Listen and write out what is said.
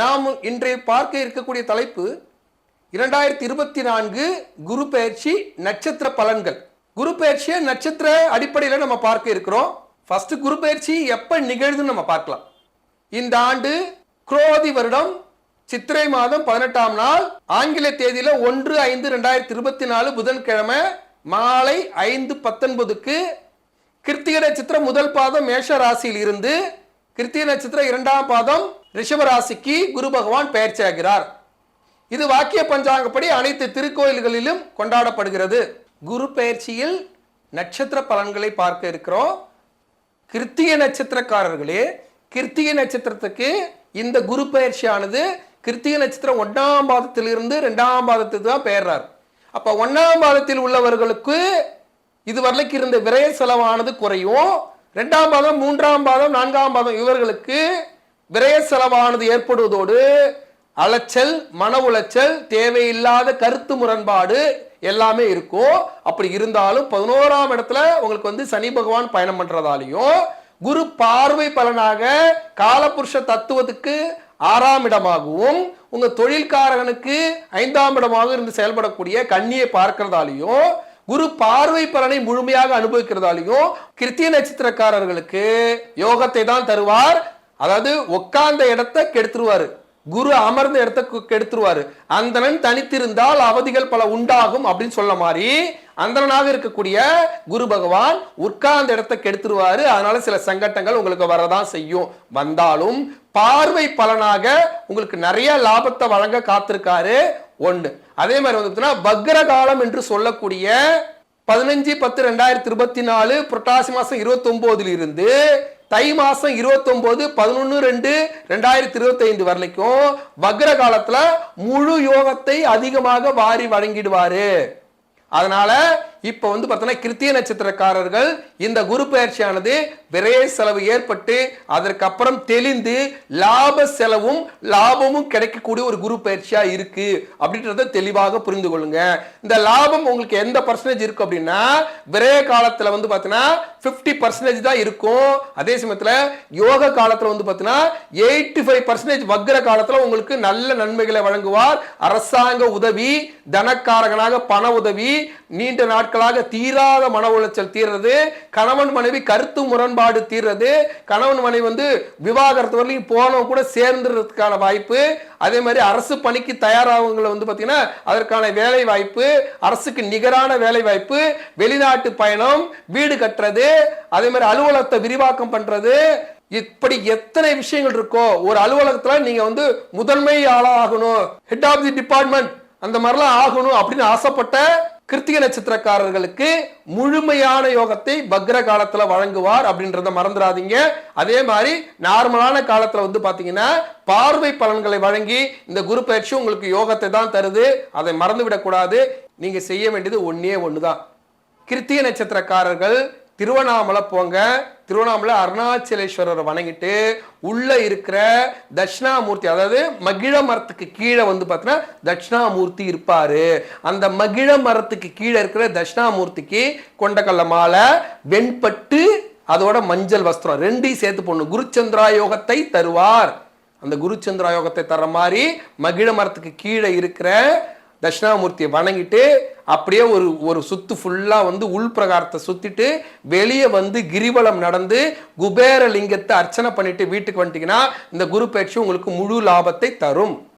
நாம் இன்றைய பார்க்க இருக்கக்கூடிய தலைப்பு இரண்டாயிரத்தி இருபத்தி நான்கு குரு பயிற்சி நட்சத்திர பலன்கள். குரு பயிற்சியை நட்சத்திர அடிப்படையில் நம்ம பார்க்க இருக்கிறோம். ஃபர்ஸ்ட் குரு பயிற்சி எப்போ நிகழ்துன்னு நம்ம பார்க்கலாம். இந்த ஆண்டு குரோதி வருடம் சித்திரை மாதம் பதினெட்டாம் நாள் ஆங்கில தேதியில ஒன்று ஐந்து ரெண்டாயிரத்தி இருபத்தி நாலு புதன்கிழமை மாலை ஐந்து பத்தொன்பதுக்கு கிருத்திக நட்சத்திரம் முதல் பாதம் மேஷ ராசியில் இருந்து கிருத்திக நட்சத்திரம் இரண்டாம் பாதம் ரிஷபராசிக்கு குரு பகவான் பெயர்ச்சியாகிறார் இது வாக்கிய பஞ்சாங்கப்படி அனைத்து திருக்கோயில்களிலும் கொண்டாடப்படுகிறது. குரு பெயர்ச்சியில் நட்சத்திர பலன்களை பார்க்க இருக்கிறோம். கிருத்திய நட்சத்திரக்காரர்களே கிருத்திய நட்சத்திரத்துக்கு இந்த குரு பயிற்சியானது கிருத்திய நட்சத்திரம் ஒன்றாம் பாதத்திலிருந்து ரெண்டாம் பாதத்துக்கு தான் பெயர்றார். அப்போ ஒன்றாம் பாதத்தில் உள்ளவர்களுக்கு இதுவரைக்கும் இருந்த விரய செலவானது குறையும். ரெண்டாம் பாதம் மூன்றாம் பாதம் நான்காம் பாதம் இவர்களுக்கு விரய செலவானது ஏற்படுவதோடு அலைச்சல் மன உளைச்சல் தேவையில்லாத கருத்து முரண்பாடு எல்லாமே இருக்கும் அப்படி இருந்தாலும் பதினோராம் இடத்துல உங்களுக்கு வந்து சனி பகவான் பயணம் பண்றதாலையும் குரு பார்வை பலனாக காலபுருஷ தத்துவத்துக்கு ஆறாம் இடமாகவும் உங்க தொழில்காரகனுக்கு ஐந்தாம் இடமாக இருந்து செயல்படக்கூடிய கண்ணியை பார்க்கிறதாலையும் குரு பார்வை பலனை முழுமையாக அனுபவிக்கிறதாலையும் கிருத்திய நட்சத்திரக்காரர்களுக்கு யோகத்தை தான் தருவார். அதாவது உட்கார்ந்த இடத்த கெடுத்துருவாரு. குரு அமர்ந்த இடத்தை கெடுத்துருவாரு. அந்தனன் தனித்திருந்தால் அவதிகள் பல உண்டாகும் அப்படின்னு சொல்ல மாதிரி அந்தனாக இருக்கக்கூடிய குரு பகவான் உட்கார்ந்த இடத்தை கெடுத்துருவாரு. அதனால சில சங்கட்டங்கள் உங்களுக்கு வரதான் செய்யும். வந்தாலும் பார்வை பலனாக உங்களுக்கு நிறைய லாபத்தை வழங்க காத்திருக்காரு ஒன்று. அதே மாதிரி வந்து வக்ர காலம் என்று சொல்லக்கூடிய பதினஞ்சு பத்து ரெண்டாயிரத்தி இருபத்தி நாலு புரட்டாசி மாசம் இருபத்தி ஒன்பதுல இருந்து தை மாதம் இருபத்தொம்போது பதினொன்று ரெண்டு ரெண்டாயிரத்தி இருபத்தைந்து வரலைக்கும் வரைக்கும் வக்ர காலத்தில் முழு யோகத்தை அதிகமாக வாரி வழங்கிடுவாரு. அதனால இப்போ வந்து பார்த்தோன்னா கிருத்திய நட்சத்திரக்காரர்கள் இந்த குரு பயிற்சியானது விரைய செலவு ஏற்பட்டு அதற்கப்புறம் தெளிந்து லாப செலவும் லாபமும் கிடைக்கக்கூடிய ஒரு குரு பயிற்சியா இருக்கு அப்படின்றத தெளிவாக புரிந்து கொள்ளுங்க. இந்த லாபம் உங்களுக்கு எந்த பர்சன்டேஜ் இருக்கு அப்படின்னா விரைய காலத்துல வந்து பார்த்தீங்கன்னா ஃபிஃப்டி பர்சன்டேஜ் தான் இருக்கும். அதே சமயத்தில் யோக காலத்தில் வந்து பார்த்தீங்கன்னா எயிட்டி ஃபைவ் பர்சன்டேஜ் வக்ர காலத்தில் உங்களுக்கு நல்ல நன்மைகளை வழங்குவார். அரசாங்க உதவி தனக்காரகனாக பண உதவி நீண்ட நாட்களாக தீராத மன உளைச்சல் தீர்றது கணவன் மனைவி கருத்து முரண்பாடு தீர்றது கணவன் மனைவி வந்து விவாகரத்து வரலையும் போனவங்க கூட சேர்ந்துறதுக்கான வாய்ப்பு அதே மாதிரி அரசு பணிக்கு தயாராகவங்களை வந்து பார்த்தீங்கன்னா அதற்கான வேலை வாய்ப்பு அரசுக்கு நிகரான வேலை வாய்ப்பு வெளிநாட்டு பயணம் வீடு கட்டுறது அதே மாதிரி அலுவலகத்தை விரிவாக்கம் பண்றது இப்படி எத்தனை விஷயங்கள் இருக்கோ ஒரு அலுவலகத்துல நீங்க வந்து முதன்மை ஆளாகணும் ஹெட் ஆஃப் தி டிபார்ட்மெண்ட் அந்த மாதிரிலாம் ஆகணும் அப்படின்னு ஆசைப்பட்ட கிருத்திக நட்சத்திரக்காரர்களுக்கு முழுமையான யோகத்தை பக்ர காலத்துல வழங்குவார் அப்படின்றத மறந்துடாதீங்க. அதே மாதிரி நார்மலான காலத்துல வந்து பாத்தீங்கன்னா பார்வை பலன்களை வழங்கி இந்த குரு பயிற்சி உங்களுக்கு யோகத்தை தான் தருது. அதை மறந்து விடக்கூடாது நீங்க செய்ய வேண்டியது ஒன்னே ஒண்ணுதான். கிருத்திக நட்சத்திரக்காரர்கள் திருவண்ணாமலை போங்க. திருவண்ணாமலை அருணாச்சலேஸ்வரரை வணங்கிட்டு உள்ளே இருக்கிற தட்சிணாமூர்த்தி அதாவது மகிழ மரத்துக்கு கீழே வந்து பார்த்தீங்கன்னா தட்சிணாமூர்த்தி இருப்பார். அந்த மகிழ மரத்துக்கு கீழே இருக்கிற தட்சிணாமூர்த்திக்கு கொண்டக்கல்ல மாலை வெண்பட்டு அதோட மஞ்சள் வஸ்திரம் ரெண்டையும் சேர்த்து போடணும். குருச்சந்திரா யோகத்தை தருவார். அந்த குருச்சந்திரா யோகத்தை தர மாதிரி மகிழ மரத்துக்கு கீழே இருக்கிற தட்சிணாமூர்த்தியை வணங்கிட்டு அப்படியே ஒரு ஒரு சுத்து ஃபுல்லா வந்து உள்பிரகாரத்தை சுற்றிட்டு சுத்திட்டு வெளியே வந்து கிரிவலம் நடந்து குபேர லிங்கத்தை அர்ச்சனை பண்ணிட்டு வீட்டுக்கு வந்துட்டீங்கன்னா இந்த குரு பயிற்சி உங்களுக்கு முழு லாபத்தை தரும்.